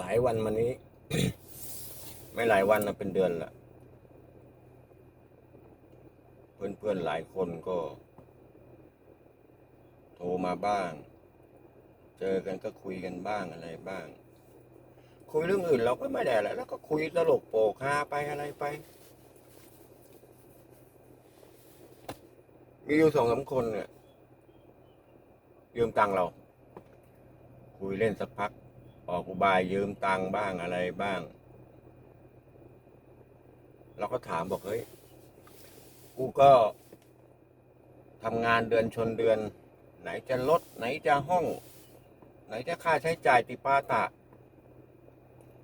หลายวันมานี้ ไม่หลายวันนะเป็นเดือนละเพื่อนๆหลายคนก็ โทรมาบ้าง เจอกันก็คุยกันบ้างอะไรบ้าง คุยเรื่องอื่นเราก็ไม่ได้แล้วแล้วก็คุยตลกโปกฮาไปอะไรไป มีอยู่สองสามคนเนี่ยยืมตังเรา คุยเล่นสักพัก ออกอุบายยืมตังบ้างอะไรบ้าง เราก็ถามบอกเฮ้ย กูก็ทำงานเดือนชนเดือน ไหนจะลดไหนจะห้อง ไหนจะค่าใช้จ่ายติปาตะ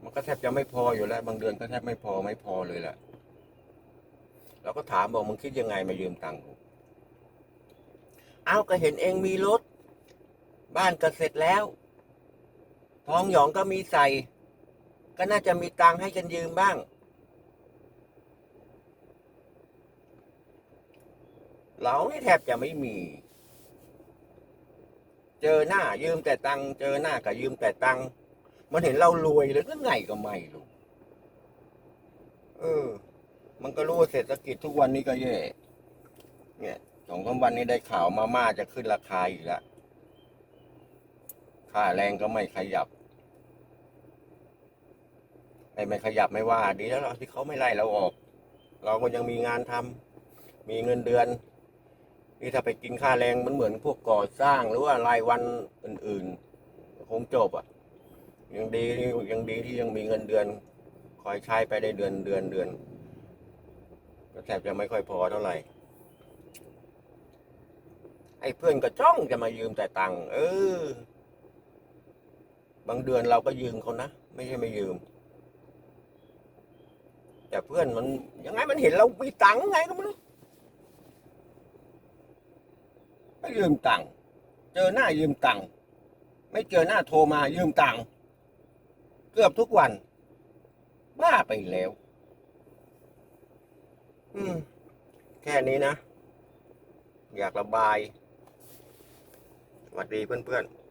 มันก็แทบจะไม่พออยู่แล้ว บางเดือนก็แทบไม่พอไม่พอเลยแหละเราก็ถามบอกมึงคิดยังไงมายืมตังค์กูเอาก็เห็นเองมีรถ บ้านก็เสร็จแล้ว ทองหยองก็มีใส่ ก็น่าจะมีตังค์ให้กันยืมบ้าง เรานี่แทบจะไม่มี เจอหน้ายืมแต่ตังค์เจอหน้าก็ยืมแต่ตังค์มันเห็นเรารวยเลยก็ไงก็ไม่รู้เออ มันก็รู้เศรษฐกิจทุกวันนี้ก็แย่ เนี่ยสองสาวันนี้ได้ข่าวมาม่าจะขึ้นราคาอีกแล้วค่าแรงก็ไม่ขยับ ไม่ไม่ขยับไม่ว่า ดีแล้วเราที่เขาไม่ไล่เราออก เราก็ยังมีงานทำมีเงินเดือน นี่ถ้าไปกินค่าแรงมันเหมือนพวกก่อสร้างหรือว่ารายวันอื่นๆ คงจบอะ ยังดียังดีที่ยังมีเงินเดือนคอยใช้ไปได้เดือนเดือนเดือนก็แทบจะไม่ค่อยพอเท่าไหร่ไอ้เพื่อนก็จ้องจะมายืมแต่ตังค์เออ บางเดือนเราก็ยืมเขานะ ไม่ใช่ไม่ยืม แต่เพื่อนมันยังไงมันเห็นเรามีตังค์ไงก็ไม่รู้ก็ยืมตังค์เจอหน้ายืมตังค์ไม่เจอหน้าโทรมายืมตังค์เกือบทุกวัน บ้าไปแล้ว อืม แค่นี้นะ อยากระบาย สวัสดีเพื่อนๆ